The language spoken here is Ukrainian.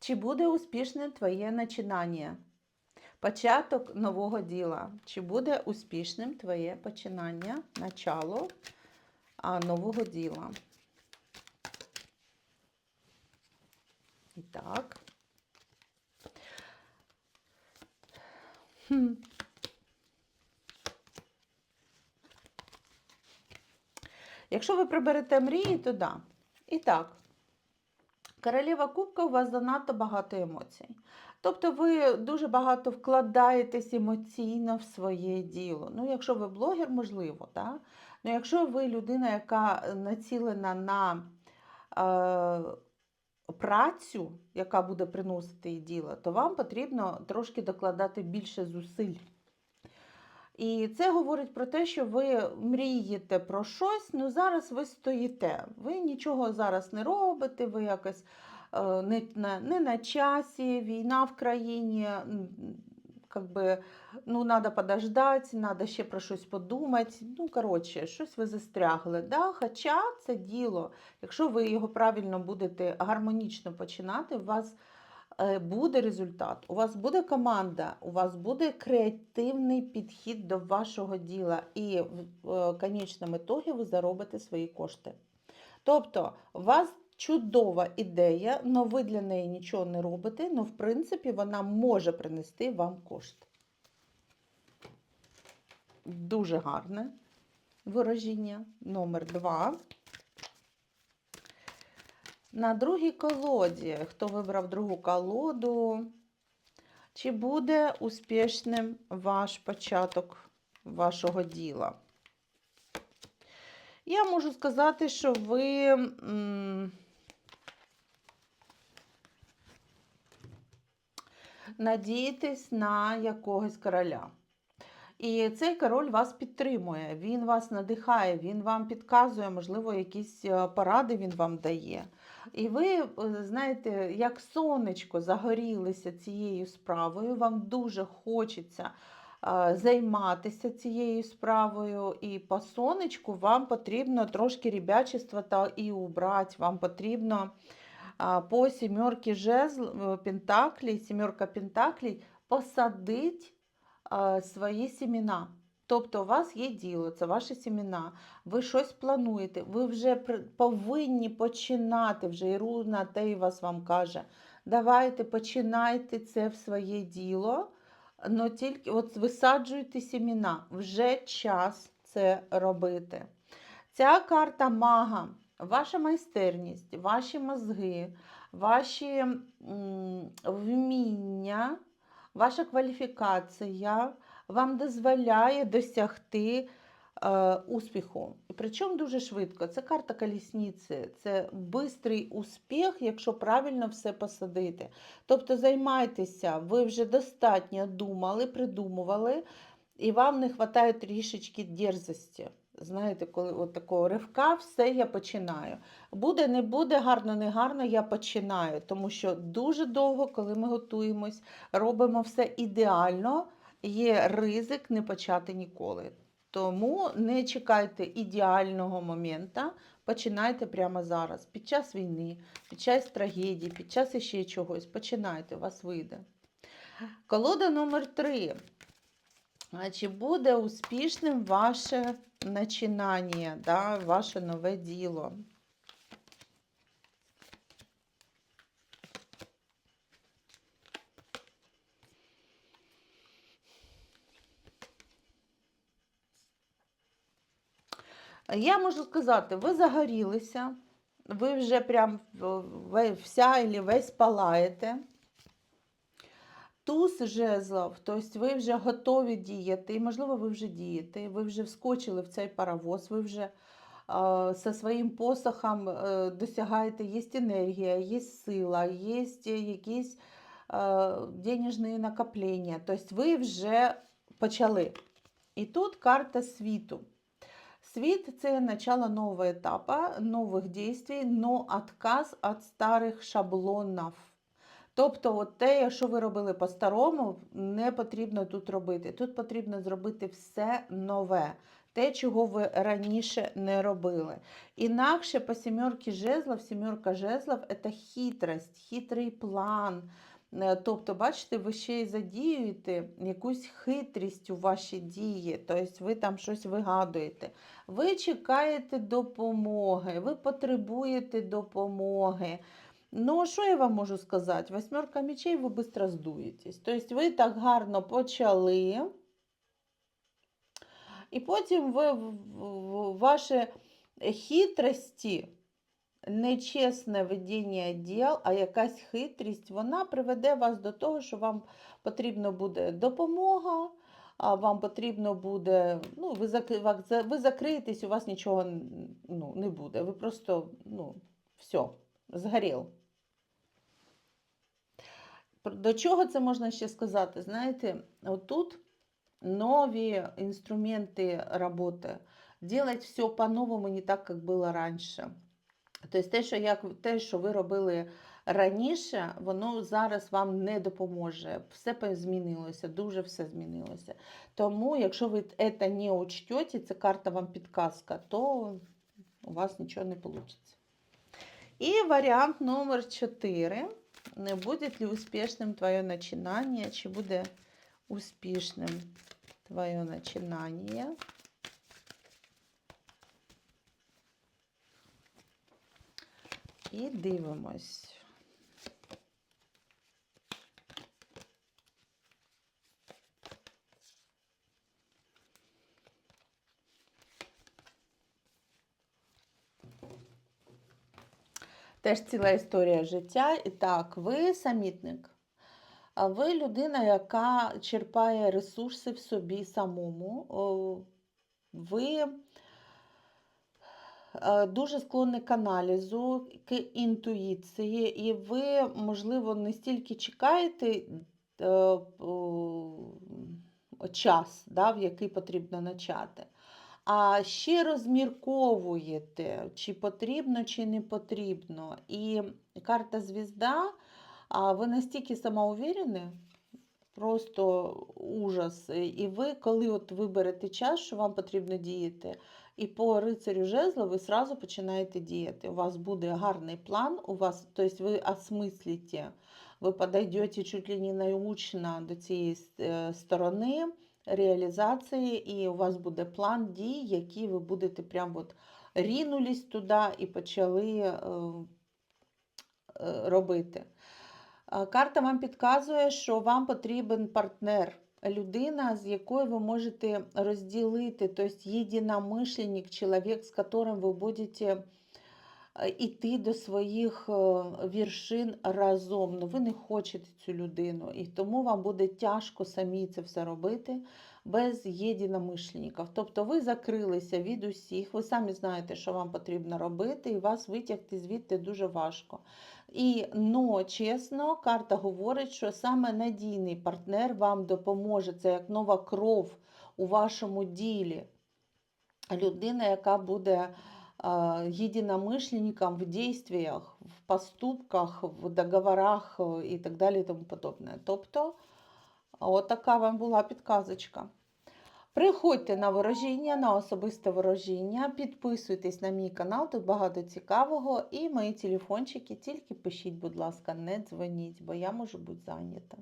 Чи буде успішним твоє начинання? Початок нового діла. Чи буде успішним твоє починання, начало нового діла? І так. Хм. Якщо ви приберете мрії, то да. І так, королева кубка у вас занадто багато емоцій. Тобто ви дуже багато вкладаєтесь емоційно в своє діло. Ну, якщо ви блогер, можливо, так? Ну, якщо ви людина, яка націлена на е, працю, яка буде приносити їй діло, то вам потрібно трошки докладати більше зусиль. І це говорить про те, що ви мрієте про щось, ну зараз ви стоїте. Ви нічого зараз не робите, ви якось е, не на, не на часі, війна в країні, как би, ну, треба подождати, треба ще про щось подумати. Ну, коротше, щось ви застрягли. Да? Хоча це діло, якщо ви його правильно будете гармонічно починати, у вас буде результат, у вас буде команда, у вас буде креативний підхід до вашого діла, і в е, конечному ітогі ви заробите свої кошти. Тобто, у вас чудова ідея, але ви для неї нічого не робите, але в принципі вона може принести вам кошти. Дуже гарне вираження. Номер два. На другій колоді, хто вибрав другу колоду, чи буде успішним ваш початок вашого діла? Я можу сказати, що ви надієтесь на якогось короля. І цей король вас підтримує, він вас надихає, він вам підказує, можливо, якісь е, поради він вам дає. І ви, е, знаєте, як сонечко загорілися цією справою, вам дуже хочеться е, займатися цією справою. І по сонечку вам потрібно трошки ребячества та і убрати. Вам потрібно по сімерки жезл, пентаклей, сімерка пентаклей посадити свої сімена. Тобто у вас є діло, це ваші сімена, ви щось плануєте, ви вже повинні починати, вже Іруна Тейвас вам каже, давайте починайте це в своє діло, але тільки от висаджуйте сімена, вже час це робити. Ця карта мага, ваша майстерність, ваші мозги, ваші вміння, ваша кваліфікація вам дозволяє досягти е, успіху. І Причому дуже швидко. Це карта колісниці, це бистрий успіх, якщо правильно все посадити. Тобто займайтеся, ви вже достатньо думали, придумували, і вам не вистачає трішечки дерзості. Знаєте, коли от такого ривка, все я починаю. Буде, не буде, гарно, не гарно, я починаю. Тому що дуже довго, коли ми готуємось, робимо все ідеально, є ризик не почати ніколи. Тому не чекайте ідеального моменту, починайте прямо зараз. Під час війни, під час трагедії, під час іще чогось. Починайте, у вас вийде. Колода номер 3. А Чи буде успішним ваше начинання, да, ваше нове діло? Я можу сказати, ви загорілися, ви вже прям вся і весь палаєте. Туз жезлов, тобто ви вже готові діяти, і, можливо, ви вже дієте, ви вже вскочили в цей паровоз, ви вже е, зі своїм посохом е, досягаєте, є енергія, є сила, є якісь е, денежні накоплення. Тобто ви вже почали. І тут карта світу. Світ це начало нового етапу, нових дій, но отказ від старих шаблонів. Тобто, от те, що ви робили по-старому, не потрібно тут робити. Тут потрібно зробити все нове. те, чого ви раніше не робили. Інакше по сімерки жезлов, сімерка жезлов це хитрость, хитрий план. Е, Тобто, бачите, ви ще й задіюєте якусь хитрість у ваші дії, тобто ви там щось вигадуєте. Ви чекаєте допомоги, ви потребуєте допомоги. Ну, що я вам можу сказати? Восьмерка мечей, ви швидко здуєтесь. Тобто ви так гарно почали, і потім ви ваші хитрості, нечесне ведення діл, а якась хитрість, вона приведе вас до того, що вам потрібна буде допомога, вам потрібно буде, ну, ви, ви закриєтесь, у вас нічого ну, не буде. Ви просто, ну, все, згорів. До чого це можна ще сказати? Знаєте, отут нові інструменти роботи. Делать все по-новому, не так, як було раніше. Тобто те, що, як, те, що ви робили раніше, воно зараз вам не допоможе. Все змінилося, дуже все змінилося. Тому, якщо ви це не учтете, це карта вам підказка, то у вас нічого не вийде. І варіант номер 4. Не буде ли успішним твоє начинання, чи буде успішним твоє начинання? І дивимось. Теж ціла історія життя. І так, ви самітник. А ви людина, яка черпає ресурси в собі самому. Ви е, дуже склонні к аналізу, к інтуїції, і ви, можливо, не стільки чекаєте е, час, да, в який потрібно начати, а ще розмірковуєте, чи потрібно, чи не потрібно. І карта звізда, ви настільки самоуверені, просто ужас. І ви, коли от виберете час, що вам потрібно діяти, і по рицарю жезла ви сразу починаєте діяти. У вас буде гарний план, у вас, тобто ви осмислите, ви подойдете чуть ли не научно до цієї е, сторони реалізації, і у вас буде план дій, які ви будете прям от рінулись туди і почали е, е, робити. Карта вам підказує, що вам потрібен партнер, людина, з якою ви можете розділити, тобто єдиномишленник, чоловік, з яким ви будете йти до своїх е, віршин разом. Ну, ви не хочете цю людину, і тому вам буде тяжко самі це все робити без єдиномишленників. Тобто ви закрилися від усіх, ви самі знаєте, що вам потрібно робити, і вас витягти звідти дуже важко. І но, чесно, карта говорить, що саме надійний партнер вам допоможе. Це як нова кров у вашому ділі. Людина, яка буде а, в дійствіях, в поступках, в договорах і так далі і тому подобне. Тобто, от така вам була підказочка. Приходьте на ворожіння, на особисте ворожіння, підписуйтесь на мій канал, тут багато цікавого. І мої телефончики, тільки пишіть, будь ласка, не дзвоніть, бо я можу бути зайнята.